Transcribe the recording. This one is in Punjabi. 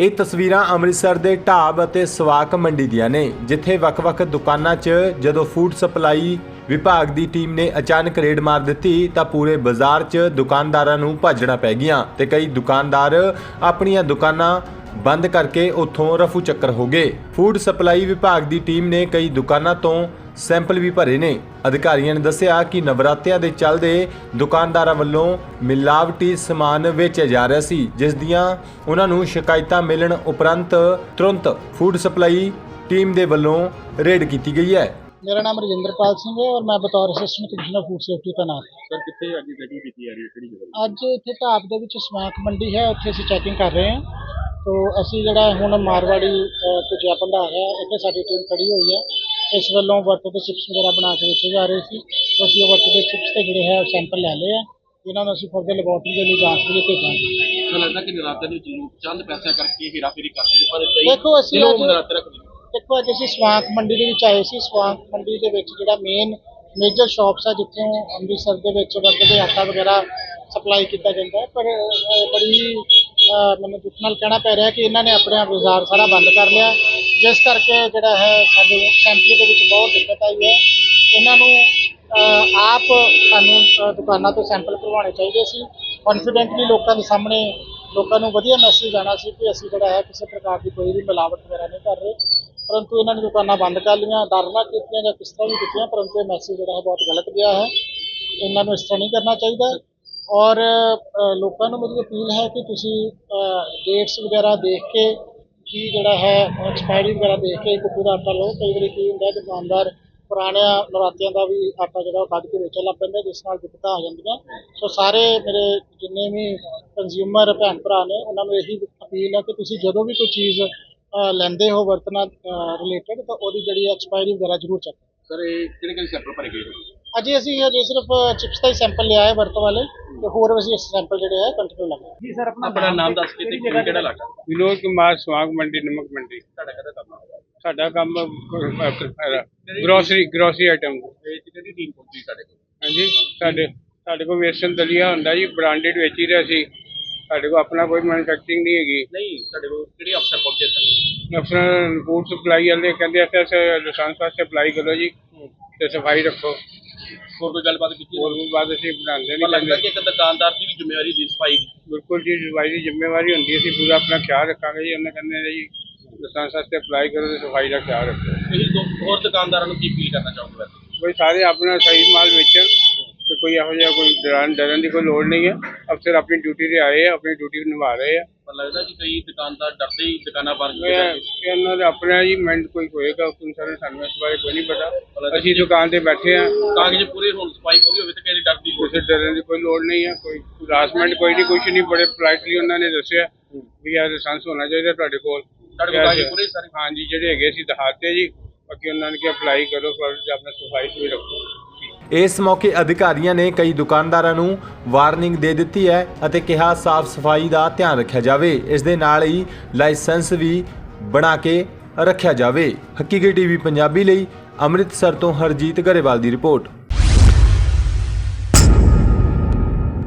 ਇਹ ਤਸਵੀਰਾਂ ਅੰਮ੍ਰਿਤਸਰ ਦੇ ਢਾਬ ਅਤੇ ਸਵਾਕ ਮੰਡੀ ਦੀਆਂ ਨੇ, ਜਿੱਥੇ ਵੱਖ-ਵੱਖ ਦੁਕਾਨਾਂ 'ਚ ਜਦੋਂ ਫੂਡ ਸਪਲਾਈ ਵਿਭਾਗ ਦੀ ਟੀਮ ਨੇ ਅਚਾਨਕ ਰੇਡ ਮਾਰ ਦਿੱਤੀ, ਤਾਂ ਪੂਰੇ ਬਾਜ਼ਾਰ 'ਚ ਦੁਕਾਨਦਾਰਾਂ ਨੂੰ ਭੱਜਣਾ ਪੈ ਗਿਆ ਤੇ ਕਈ ਦੁਕਾਨਦਾਰ ਆਪਣੀਆਂ ਦੁਕਾਨਾਂ ਬੰਦ ਕਰਕੇ ਉੱਥੋਂ ਰਫੂ ਚੱਕਰ ਹੋ ਗਏ। ਫੂਡ ਸਪਲਾਈ ਵਿਭਾਗ ਦੀ ਟੀਮ ਨੇ ਕਈ ਦੁਕਾਨਾਂ ਤੋਂ ਸੈਂਪਲ ਵੀ ਭਰੇ ਨੇ। ਅਧਿਕਾਰੀਆਂ ਨੇ ਦੱਸਿਆ ਕਿ ਨਵਰਾਤਿਆਂ ਦੇ ਚੱਲਦੇ ਦੁਕਾਨਦਾਰਾਂ ਵੱਲੋਂ ਮਿਲਾਵਟੀ ਸਮਾਨ ਵੇਚਿਆ ਜਾ ਰਿਹਾ ਸੀ ਜਿਸ ਦੀਆਂ ਉਹਨਾਂ ਨੂੰ ਸ਼ਿਕਾਇਤਾਂ ਮਿਲਣ ਉਪਰੰਤ ਤੁਰੰਤ ਫੂਡ ਸਪਲਾਈ ਟੀਮ ਦੇ ਵੱਲੋਂ ਰੇਡ ਕੀਤੀ ਗਈ ਹੈ। ਮੇਰਾ ਨਾਮ ਰਜਿੰਦਰਪਾਲ ਸਿੰਘ ਹੈ ਔਰ ਮੈਂ ਬਤੌਰ ਅਸਿਸਟੈਂਟ ਕਮਿਸ਼ਨਰ ਫੂਡ ਸੇਫਟੀ ਤੈਨਾਤ। ਸਰ ਕਿੱਥੇ ਅੱਜ ਗੱਡੀ ਕੀਤੀ ਜਾ ਰਹੀ ਹੈ? ਕਿਹੜੀ ਜਗ੍ਹਾ? ਅੱਜ ਇੱਥੇ ਢਾਬ ਦੇ ਵਿੱਚ ਸਮਾਕ ਮੰਡੀ ਹੈ ਉੱਥੇ ਅਸੀਂ ਚੈਕਿੰਗ ਕਰ ਰਹੇ ਹਾਂ। ਤੋ ਅਸੀਂ ਜਿਹੜਾ ਹੁਣ ਮਾਰਵਾੜੀ ਭੁਜਿਆ ਭੰਡਾਰ ਹੈ ਇੱਥੇ ਸਾਡੀ ਟੀਮ ਖੜੀ ਹੋਈ ਹੈ। ਇਸ ਵੱਲੋਂ ਵਰਤ ਦੇ ਚਿਪਸ ਵਗੈਰਾ ਬਣਾ ਕੇ ਵੇਚੇ ਜਾ ਰਹੇ ਸੀ। ਤੋ ਅਸੀਂ ਉਹ ਵਰਤ ਦੇ ਚਿਪਸ ਤੇ ਜਿਹੜੇ ਹੈ ਸੈਂਪਲ ਲੈ ਲਏ ਆ। ਇਹਨਾਂ ਨੂੰ ਅਸੀਂ ਫਰਦਰ ਲੈਬੋਰਟਰੀ ਦੇ ਲਈ ਜਾਂਚ ਲਈ ਭੇਜਾਂਗੇ। ਲੱਗਦਾ ਕਿ ਨਰਾਤੇ ਦੇ ਵਿੱਚ ਲੋਕ ਚੰਦ ਪੈਸਿਆਂ ਕਰਕੇ ਹੇਰਾਫੇਰੀ ਕਰਦੇ ਨੇ ਪਰ ਕਈ ਦੇਖੋ ਅਸੀਂ ਰੱਖਦੇ ਨੇ। ਦੇਖੋ ਅੱਜ ਅਸੀਂ ਸਵਾਂਕ ਮੰਡੀ ਦੇ ਵਿੱਚ ਆਏ ਸੀ। ਸਵਾਂਕ ਮੰਡੀ ਦੇ ਵਿੱਚ ਜਿਹੜਾ ਮੇਨ ਮੇਜਰ ਸ਼ਾਪਸ ਆ ਜਿੱਥੋਂ ਅੰਮ੍ਰਿਤਸਰ ਦੇ ਵਿੱਚ ਵਰਤਦੇ ਆਟਾ ਵਗੈਰਾ ਸਪਲਾਈ ਕੀਤਾ ਜਾਂਦਾ ਹੈ। ਪਰ ਬੜੀ ਮੈਨੂੰ ਦੁੱਖ ਨਾਲ ਕਹਿਣਾ ਪੈ ਰਿਹਾ ਕਿ ਇਹਨਾਂ ਨੇ ਆਪਣਾ ਆਪ ਬਾਜ਼ਾਰ ਸਾਰਾ ਬੰਦ ਕਰ ਲਿਆ। ਜਿਸ ਕਰਕੇ ਜਿਹੜਾ ਹੈ ਸਾਡੇ ਸੈਂਪਲੀ ਦੇ ਵਿੱਚ ਬਹੁਤ ਦਿੱਕਤ ਆਈ ਹੈ। ਇਹਨਾਂ ਨੂੰ ਆਪ ਸਾਨੂੰ ਦੁਕਾਨਾਂ ਤੋਂ ਸੈਂਪਲ ਕਰਵਾਉਣੇ ਚਾਹੀਦੇ ਸੀ। ਕੌਨਫੀਡੈਂਟਲੀ ਲੋਕਾਂ ਦੇ ਸਾਹਮਣੇ ਲੋਕਾਂ ਨੂੰ ਵਧੀਆ ਮੈਸੇਜ ਆਣਾ ਸੀ ਕਿ ਅਸੀਂ ਜਿਹੜਾ ਹੈ ਕਿਸੇ ਪ੍ਰਕਾਰ ਦੀ ਕੋਈ ਵੀ ਮਿਲਾਵਟ ਵਗੈਰਾ ਨਹੀਂ ਕਰ ਰਹੇ। ਪਰੰਤੂ ਇਹਨਾਂ ਨੇ ਦੁਕਾਨਾਂ ਬੰਦ ਕਰ ਲਈਆਂ ਡਰ ਕੀਤੀਆਂ ਜਾਂ ਕਿਸ ਤਰ੍ਹਾਂ ਵੀ ਕੀਤੀਆਂ, ਪਰੰਤੂ ਇਹ ਮੈਸੇਜ ਜਿਹੜਾ ਹੈ ਬਹੁਤ ਗਲਤ ਗਿਆ ਹੈ। ਇਹਨਾਂ ਨੂੰ ਇਸ ਤਰ੍ਹਾਂ ਨਹੀਂ ਕਰਨਾ ਚਾਹੀਦਾ। ਔਰ ਲੋਕਾਂ ਨੂੰ ਮੇਰੀ ਅਪੀਲ ਹੈ ਕਿ ਤੁਸੀਂ ਡੇਟਸ ਵਗੈਰਾ ਦੇਖ ਕੇ ਕੀ ਜਿਹੜਾ ਹੈ ਐਕਸਪਾਇਰੀ ਵਗੈਰਾ ਦੇਖ ਕੇ ਕੁੱਕੂ ਦਾ ਆਟਾ ਲਓ। ਕਈ ਵਾਰੀ ਕੀ ਹੁੰਦਾ ਹੈ ਦੁਕਾਨਦਾਰ ਪੁਰਾਣਿਆਂ ਨਰਾਤਿਆਂ ਦਾ ਵੀ ਆਟਾ ਜਿਹੜਾ ਉਹ ਕੱਢ ਕੇ ਵੇਚਣ ਲੱਗ ਪੈਂਦੇ ਜਿਸ ਨਾਲ ਦਿੱਕਤਾਂ ਆ ਜਾਂਦੀਆਂ। ਸੋ ਸਾਰੇ ਮੇਰੇ ਜਿੰਨੇ ਵੀ ਕੰਜ਼ਿਊਮਰ ਭੈਣ ਭਰਾ ਨੇ ਉਹਨਾਂ ਨੂੰ ਇਹੀ ਅਪੀਲ ਹੈ ਕਿ ਤੁਸੀਂ ਜਦੋਂ ਵੀ ਕੋਈ ਚੀਜ਼ ਲੈਂਦੇ ਹੋ ਵਰਤਣਾ ਰਿਲੇਟਡ ਤਾਂ ਉਹਦੀ ਜਿਹੜੀ ਐਕਸਪਾਇਰੀ ਵਗੈਰਾ ਜ਼ਰੂਰ ਚੈੱਕ ਸਰ ਇਹ ਕਿਹੜੇ ਕਿਹੜੇ ਸੈਂਪਲ ਭਰੇ ਗਏ? ਅਜੇ ਅਸੀਂ ਅਜੇ ਸਿਰਫ ਚਿਪਸ ਦਾ ਹੀ ਸੈਂਪਲ ਲਿਆ ਹੈ ਵਰਤ ਵਾਲੇ। ਤੇ ਹੋਰ ਅਸੀਂ ਸੈਂਪਲ ਜਿਹੜੇ ਹੈ ਕੰਟੀਨਿਊ ਲਗਾਏ ਜੀ ਸਰ ਆਪਣਾ ਨਾਮ ਦੱਸ ਕੇ ਤੇ ਕਿਹੜਾ ਕਿਹੜਾ ਇਲਾਕਾ? ਵਿਨੋਦ ਕੁਮਾਰ ਸਵਾਗ ਮੰਡੀ ਨਮਕ ਮੰਡੀ। ਤੁਹਾਡਾ ਕਦਾ ਕੰਮ ਹੈ ਸਾਡਾ ਕੰਮ ਗਰੋਸਰੀ ਗਰੋਸਰੀ ਆਈਟਮ ਇਹ ਕਿਹੜੀ ਟੀਮ ਪਹੁੰਚੀ ਸਾਡੇ ਕੋਲ? ਹਾਂਜੀ ਸਾਡੇ ਸਾਡੇ ਕੋਲ ਵੇਸਨ ਦਲੀਆ ਹੁੰਦਾ ਜੀ ਬ੍ਰਾਂਡਡ ਵੇਚ ਹੀ ਰਿਹਾ ਸੀ। ਸਾਡੇ ਕੋਲ ਆਪਣਾ ਕੋਈ ਮੈਨੂਫੈਕਚਰਿੰਗ ਨਹੀਂ ਹੈਗੀ। ਨਹੀਂ ਸਾਡੇ ਕੋਲ ਕਿਹੜੇ ਅਫਸਰ ਪਹੁੰਚੇ ਸਨ ਅਫਸਰ ਫੂਡ ਸਪਲਾਈ ਵਾਲੇ ਕਹਿੰਦੇ ਅੱਛਾ ਲਾਇਸੈਂਸ ਵਾਸਤੇ ਅਪਲਾਈ ਕਰੋ ਜੀ ਤੇ ਸਫ਼ਾਈ ਰੱਖੋ। ਹੋਰ ਕੋਈ ਗੱਲਬਾਤ ਕੀਤੀ ਹੋਰ ਵੀ ਬਾਅਦ ਅਸੀਂ ਬਣਾਉਂਦੇ ਪਰ ਨਹੀਂ ਲੱਗਦਾ ਕਿ ਇੱਕ ਦੁਕਾਨਦਾਰ ਦੀ ਵੀ ਜ਼ਿੰਮੇਵਾਰੀ ਦੀ ਸਫ਼ਾਈ ਦੀ। ਬਿਲਕੁਲ ਜੀ ਸਫ਼ਾਈ ਦੀ ਜ਼ਿੰਮੇਵਾਰੀ ਹੁੰਦੀ ਹੈ ਅਸੀਂ ਪੂਰਾ ਆਪਣਾ ਖਿਆਲ ਰੱਖਾਂਗੇ ਜੀ। ਉਹਨੇ ਕਹਿੰਦੇ ਨੇ ਜੀ ਲਾਇਸੈਂਸ ਵਾਸਤੇ ਅਪਲਾਈ ਕਰੋ ਤੇ ਸਫ਼ਾਈ ਦਾ ਖਿਆਲ ਰੱਖੋ। ਦੋ ਹੋਰ ਦੁਕਾਨਦਾਰਾਂ ਨੂੰ ਕੀ ਅਪੀਲ ਕਰਨਾ ਚਾਹੋਗੇ ਵੈਸੇ? ਕੋਈ ਸਾਰੇ ਆਪਣਾ ਸਹੀ ਮਾਲ ਵੇਚਣ ਤੇ ਕੋਈ ਇਹੋ ਜਿਹਾ ਕੋਈ ਡਰਨ ਡਰਨ ਦੀ ਕੋਈ ਲੋੜ ਨਹੀਂ ਹੈ। ਅਫਸਰ ਆਪਣੀ ਡਿਊਟੀ ਤੇ ਆਏ ਆ ਆਪਣੀ ਡਿਊਟੀ ਨਿਭਾ ਰਹੇ ਆ। ਪਰ ਲੱਗਦਾ ਕਿ ਕਈ ਦੁਕਾਨਦਾਰ ਡਰਦੇ ਹੀ ਦੁਕਾਨਾਂ ਬੰਦ ਇਹ ਕਰਦੇ ਇਹ ਇਹਨਾਂ ਦਾ ਆਪਣਾ ਜੀ ਮੈਂਡ ਕੋਈ ਹੋਏਗਾ ਕੋਈ ਸਾਰੇ ਸਾਨੂੰ ਇਸ ਬਾਰੇ ਕੋਈ ਨਹੀਂ ਪਤਾ। ਅਸੀਂ ਦੁਕਾਨ ਤੇ ਬੈਠੇ ਆ ਕਾਗਜ਼ ਪੂਰੇ ਹੋਣ ਸਫ਼ਾਈ ਪੂਰੀ ਹੋਵੇ ਤਾਂ ਕਿਸੇ ਡਰ ਦੀ ਲੋੜ ਕਿਸੇ ਡਰਨ ਦੀ ਕੋਈ ਲੋੜ ਨਹੀਂ ਹੈ ਕੋਈ ਹਰਾਸਮੈਂਟ ਕੋਈ ਨਹੀਂ ਕੁਛ ਨਹੀਂ ਬੜੇ ਪੋਲਾਈਟਲੀ ਉਹਨਾਂ ਨੇ ਦੱਸਿਆ ਵੀ ਲਾਇਸੈਂਸ ਹੋਣਾ ਚਾਹੀਦਾ ਤੁਹਾਡੇ ਕੋਲ। ਤੁਹਾਡੇ ਕੋਲ ਕਾਗਜ਼ ਪੂਰੇ ਸਾਰੇ? ਹਾਂਜੀ ਜਿਹੜੇ ਹੈਗੇ ਸੀ ਦਿਖਾਤੇ ਜੀ। ਬਾਕੀ ਉਹਨਾਂ ਨੇ ਕਿ ਅਪਲਾਈ ਕਰੋ ਤੇ ਆਪਣਾ ਸਫ਼ਾਈ ਵੀ ਰੱਖੋ। ਇਸ ਮੌਕੇ ਅਧਿਕਾਰੀਆਂ ਨੇ ਕਈ ਦੁਕਾਨਦਾਰਾਂ ਨੂੰ ਵਾਰਨਿੰਗ ਦੇ ਦਿੱਤੀ ਹੈ ਅਤੇ ਕਿਹਾ ਸਾਫ਼ ਸਫ਼ਾਈ ਦਾ ਧਿਆਨ ਰੱਖਿਆ ਜਾਵੇ। ਇਸ ਦੇ ਨਾਲ ਹੀ ਲਾਇਸੈਂਸ ਵੀ ਬਣਾ ਕੇ ਰੱਖਿਆ ਜਾਵੇ। ਹਕੀਕੀ ਟੀਵੀ ਪੰਜਾਬੀ ਲਈ ਅੰਮ੍ਰਿਤਸਰ ਤੋਂ ਹਰਜੀਤ ਗਰੇਵਾਲ ਦੀ ਰਿਪੋਰਟ।